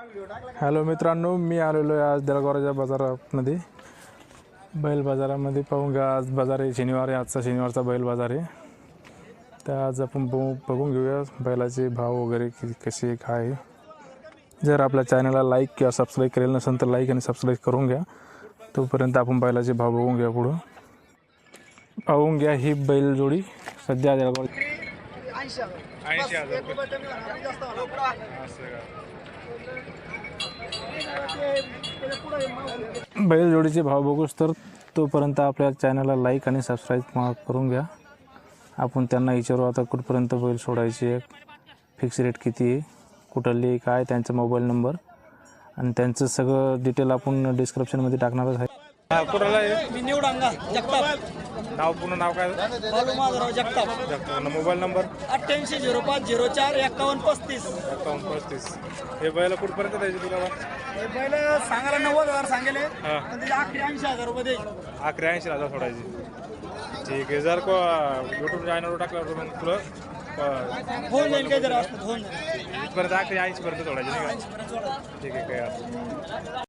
Hello मित्रांनो मी आलेलो आहे आज दलगोराच्या बाजारामध्ये. बैल बाजारामध्ये पाहून घ्या आज बाजार आहे शनिवार आहे आजचा शनिवारचा बैल बाजार आहे. तर आज आपण बघू बघून घेऊया बैलाचे भाव वगैरे कि कसे काय आहे. जर आपल्या चॅनलला लाईक किंवा सबस्क्राईब केलेलं नसेल तर लाईक आणि सबस्क्राईब करून घ्या. तोपर्यंत आपण बैलाचे भाव बघून घ्या पुढं. पाहून घ्या ही बैल जोडी. सध्या दलगोर बैलजोडीचे बैल जोडीचे भाव बघूच तर तोपर्यंत आपल्या चॅनलला लाईक आणि सबस्क्राईब करून घ्या. आपण त्यांना विचारू आता कुठपर्यंत बैल सोडायचे फिक्स रेट किती आहे कुठली काय त्यांचा मोबाईल नंबर आणि त्यांचं सगळं डिटेल आपण डिस्क्रिप्शनमध्ये टाकणारच आहे. कुणाला मी निवडांगा जगताप. नाव पूर्ण नाव काय? बालू माधवराव जगताप. Mobile number? अठ्ठ्याऐंशी झिरो पाच झिरो चार एक्कावन्न पस्तीस. अकाउंट पस्तीस. हे बैल कुठपर्यंत द्यायचे तुला? हे पहिले सांगायला नव्वद हजार सांगेले. हां. पण त्याचे अख्खे ऐंशी हजार रुपये देईल अकरा ऐंशी हजार सोडायची. ठीक आहे जर को यूट्यूब चॅनलवर टाकल्यावर मग तुला अं, होऊन जाईल काही जरा? असतात होऊन जाईल इथपर्यंत अकरा ऐंशीपर्यंत सोडायची नाही का. ठीक आहे काय